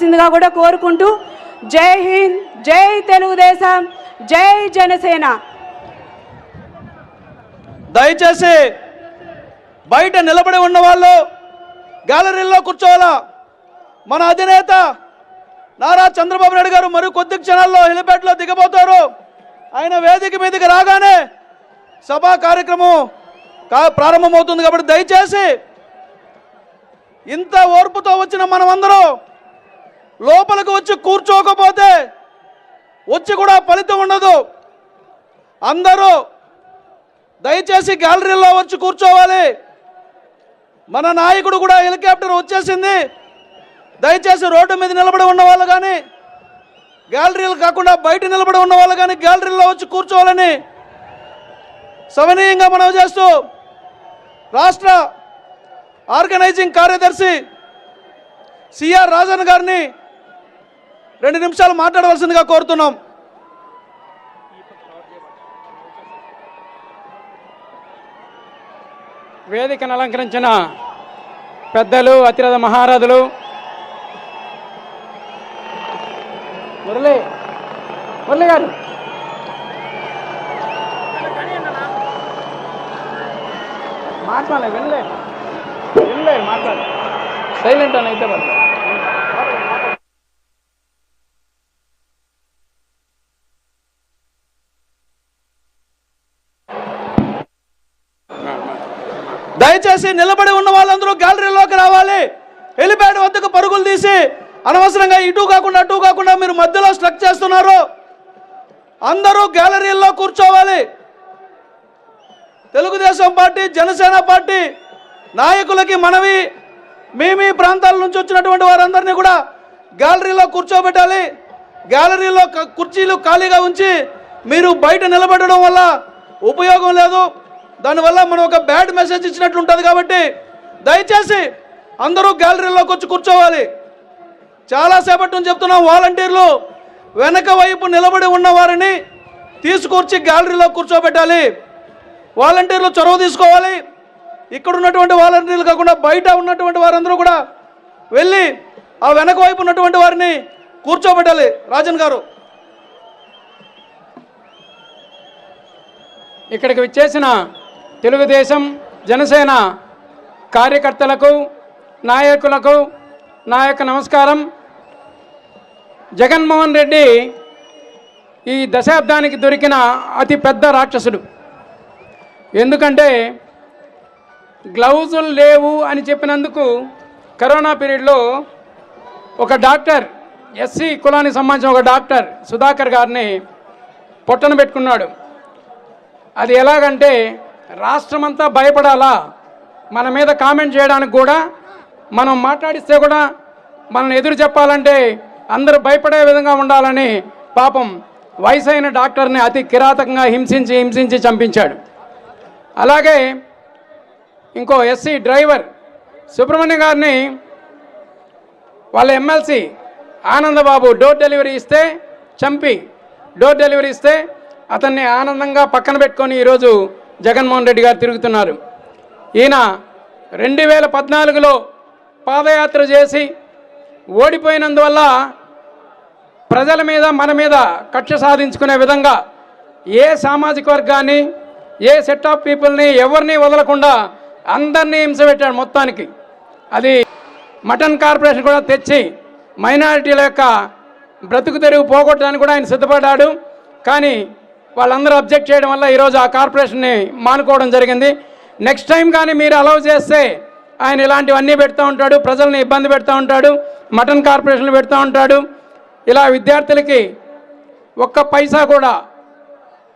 చేయవలసిందిగా కూడా కోరుకుంటూ జై హింద్ జై తెలుగుదేశం జై జనసేన. దయచేసి బయట నిలబడి ఉన్న వాళ్ళు గ్యాలరీలో కూర్చోవాలా? మన అధినేత నారా చంద్రబాబు నాయుడు గారు మరి కొద్ది క్షణాల్లో హెలిప్యాడ్లో దిగబోతారు. ఆయన వేదిక మీదకి రాగానే సభా కార్యక్రమం కా ప్రారంభమవుతుంది కాబట్టి దయచేసి ఇంత ఓర్పుతో వచ్చిన మనమందరం లోపలికి వచ్చి కూర్చోకపోతే వచ్చి కూడా ఫలితం ఉండదు. అందరూ దయచేసి గ్యాలరీలో వచ్చి కూర్చోవాలి. మన నాయకుడు కూడా హెలికాప్టర్ వచ్చేసింది. దయచేసి రోడ్డు మీద నిలబడి ఉన్న వాళ్ళు కానీ గ్యాలరీలు కాకుండా బయట నిలబడి ఉన్న వాళ్ళు కానీ గ్యాలరీలో వచ్చి కూర్చోవాలని సవనీయంగా మనం చేస్తూ రాష్ట్ర ఆర్గనైజింగ్ కార్యదర్శి సిఆర్ రాజన్ గారిని రెండు నిమిషాలు మాట్లాడవలసిందిగా కోరుతున్నాం. వేదికను అలంకరించిన పెద్దలు అతిరథ మహారథులు. మురళి మురళి గారు. మాట్లాడలే వినలే. వినలే మాట్లాడలే సైలెంట్ అని అయితే పర్లేదు. దయచేసి నిలబడి ఉన్న వాళ్ళందరూ గ్యాలరీలోకి రావాలి. హెలిప్యాడ్ వద్దకు పరుగులు తీసి అనవసరంగా ఇటు కాకుండా అటు కాకుండా మీరు మధ్యలో స్ట్రక్ చేస్తున్నారు. అందరూ గ్యాలరీల్లో కూర్చోవాలి. తెలుగుదేశం పార్టీ జనసేన పార్టీ నాయకులకి మనవి. మీ మీ ప్రాంతాల నుంచి వచ్చినటువంటి వారందరినీ కూడా గ్యాలరీలో కూర్చోబెట్టాలి. గ్యాలరీలో కుర్చీలు ఖాళీగా ఉంచి మీరు బయట నిలబడడం వల్ల ఉపయోగం లేదు. దానివల్ల మనం ఒక బ్యాడ్ మెసేజ్ ఇచ్చినట్లు ఉంటుంది కాబట్టి దయచేసి అందరూ గ్యాలరీలోకి వచ్చి కూర్చోవాలి. చాలాసేపటి నుంచి చెప్తున్నాం వాలంటీర్లు వెనక వైపు నిలబడి ఉన్న వారిని తీసుకొచ్చి గ్యాలరీలో కూర్చోబెట్టాలి. వాలంటీర్లు చొరవ తీసుకోవాలి. ఇక్కడ ఉన్నటువంటి వాలంటీర్లు కాకుండా బయట ఉన్నటువంటి వారందరూ కూడా వెళ్ళి ఆ వెనక వైపు ఉన్నటువంటి వారిని కూర్చోబెట్టాలి. రాజన్ గారు. ఇక్కడికి వచ్చేసిన తెలుగుదేశం జనసేన కార్యకర్తలకు నాయకులకు నా యొక్క నమస్కారం. జగన్మోహన్ రెడ్డి ఈ దశాబ్దానికి దొరికిన అతి పెద్ద రాక్షసుడు. ఎందుకంటే గ్లౌజులు లేవు అని చెప్పినందుకు కరోనా పీరియడ్లో ఒక డాక్టర్ ఎస్సీ కులానికి సంబంధించిన ఒక డాక్టర్ సుధాకర్ గారిని పొట్టన పెట్టుకున్నాడు. అది ఎలాగంటే రాష్ట్రమంతా భయపడాలా? మన మీద కామెంట్ చేయడానికి కూడా మనం మాట్లాడిస్తే కూడా మనం ఎదురు చెప్పాలంటే అందరూ భయపడే విధంగా ఉండాలని పాపం వయసైన డాక్టర్ని అతి కిరాతకంగా హింసించి హింసించి చంపించాడు. అలాగే ఇంకో ఎస్సీ డ్రైవర్ సుబ్రహ్మణ్య గారిని వాళ్ళ ఎమ్మెల్సీ ఆనందబాబు డోర్ డెలివరీ ఇస్తే చంపి డోర్ డెలివరీ ఇస్తే అతన్ని ఆనందంగా పక్కన పెట్టుకొని ఈరోజు జగన్మోహన్ రెడ్డి గారు తిరుగుతున్నారు. ఈయన రెండు వేల పద్నాలుగులో పాదయాత్ర చేసి ఓడిపోయినందువల్ల ప్రజల మీద మన మీద కక్ష సాధించుకునే విధంగా ఏ సామాజిక వర్గాన్ని ఏ సెట్ ఆఫ్ పీపుల్ని ఎవరిని వదలకుండా అందరినీ హింస పెట్టాడు మొత్తానికి. అది మటన్ కార్పొరేషన్ కూడా తెచ్చి మైనారిటీల యొక్క బ్రతుకు తెరుగు పోగొట్టడానికి కూడా ఆయన సిద్ధపడ్డాడు. కానీ వాళ్ళందరూ అబ్జెక్ట్ చేయడం వల్ల ఈరోజు ఆ కార్పొరేషన్ని మానుకోవడం జరిగింది. నెక్స్ట్ టైం కానీ మీరు అలౌ చేస్తే ఆయన ఇలాంటివన్నీ పెడతా ఉంటాడు ప్రజల్ని ఇబ్బంది పెడతా ఉంటాడు మటన్ కార్పొరేషన్లు పెడతా ఉంటాడు. ఇలా విద్యార్థులకి ఒక్క పైసా కూడా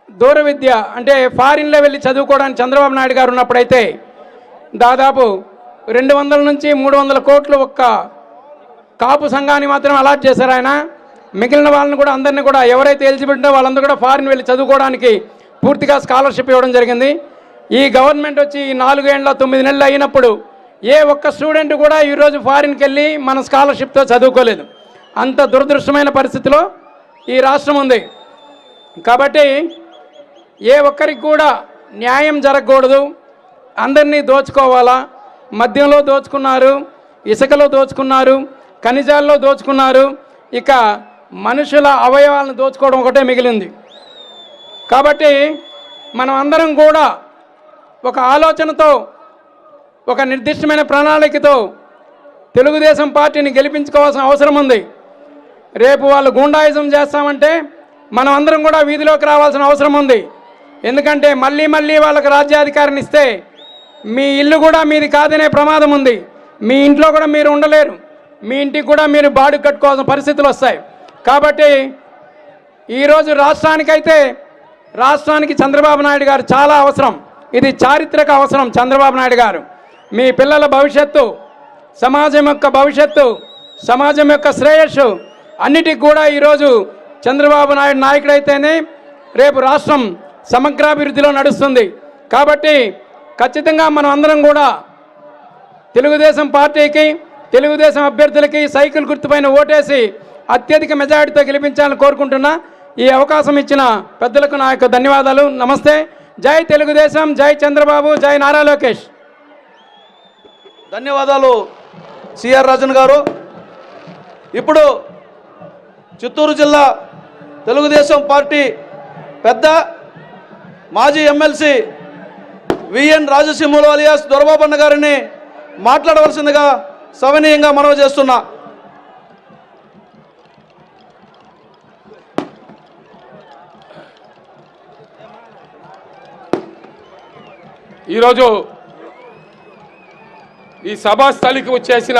దూర విద్య అంటే ఫారిన్లో వెళ్ళి చదువుకోవడానికి చంద్రబాబు నాయుడు గారు ఉన్నప్పుడైతే దాదాపు రెండు వందల నుంచి మూడు వందల కోట్లు ఒక్క కాపు సంఘాన్ని మాత్రం అలాట్ చేశారు ఆయన. మిగిలిన వాళ్ళని కూడా అందరినీ కూడా ఎవరైతే ఎలిజిబిలిటీ వాళ్ళందరూ కూడా ఫారిన్ వెళ్ళి చదువుకోవడానికి పూర్తిగా స్కాలర్షిప్ ఇవ్వడం జరిగింది. ఈ గవర్నమెంట్ వచ్చి ఈ నాలుగేళ్ళ తొమ్మిది నెలలు అయినప్పుడు ఏ ఒక్క స్టూడెంట్ కూడా ఈరోజు ఫారిన్కి వెళ్ళి మన స్కాలర్షిప్తో చదువుకోలేదు. అంత దురదృష్టమైన పరిస్థితిలో ఈ రాష్ట్రం ఉంది. కాబట్టి ఏ ఒక్కరికి కూడా న్యాయం జరగకూడదు. అందరినీ దోచుకోవాలా? మద్యంలో దోచుకున్నారు ఇసుకలో దోచుకున్నారు ఖనిజాల్లో దోచుకున్నారు. ఇక మనుషుల అవయవాలను దోచుకోవడం ఒకటే మిగిలింది. కాబట్టి మనం అందరం కూడా ఒక ఆలోచనతో ఒక నిర్దిష్టమైన ప్రణాళికతో తెలుగుదేశం పార్టీని గెలిపించుకోవాల్సిన అవసరం ఉంది. రేపు వాళ్ళు గూండాయిజం చేస్తామంటే మనం అందరం కూడా వీధిలోకి రావాల్సిన అవసరం ఉంది. ఎందుకంటే మళ్ళీ మళ్ళీ వాళ్ళకి రాజ్యాధికారిని ఇస్తే మీ ఇల్లు కూడా మీది కాదనే ప్రమాదం ఉంది. మీ ఇంట్లో కూడా మీరు ఉండలేరు. మీ ఇంటికి కూడా మీరు బాడు కట్టుకోవాల్సిన పరిస్థితులు వస్తాయి. కాబట్టి ఈరోజు రాష్ట్రానికైతే రాష్ట్రానికి చంద్రబాబు నాయుడు గారు చాలా అవసరం. ఇది చారిత్రక అవసరం చంద్రబాబు నాయుడు గారు. మీ పిల్లల భవిష్యత్తు సమాజం యొక్క భవిష్యత్తు సమాజం యొక్క శ్రేయస్సు అన్నిటికి కూడా ఈరోజు చంద్రబాబు నాయుడు నాయకుడైతేనే రేపు రాష్ట్రం సమగ్రాభివృద్ధిలో నడుస్తుంది. కాబట్టి ఖచ్చితంగా మనం అందరం కూడా తెలుగుదేశం పార్టీకి తెలుగుదేశం అభ్యర్థులకి సైకిల్ గుర్తుపైన ఓటేసి అత్యధిక మెజారిటీతో గెలిపించాలని కోరుకుంటున్నా. ఈ అవకాశం ఇచ్చిన పెద్దలకు నా యొక్క ధన్యవాదాలు. నమస్తే. జై తెలుగుదేశం. జై చంద్రబాబు. జై నారా లోకేష్. ధన్యవాదాలు సిఆర్ రాజన్ గారు. ఇప్పుడు చిత్తూరు జిల్లా తెలుగుదేశం పార్టీ పెద్ద మాజీ ఎమ్మెల్సీ విఎన్ రాజసింహులు అలియాస్ దొరబాబన్న గారిని మాట్లాడవలసిందిగా సవనీయంగా మనవి చేస్తున్నా. ఈరోజు ఈ సభా స్థలికి వచ్చేసిన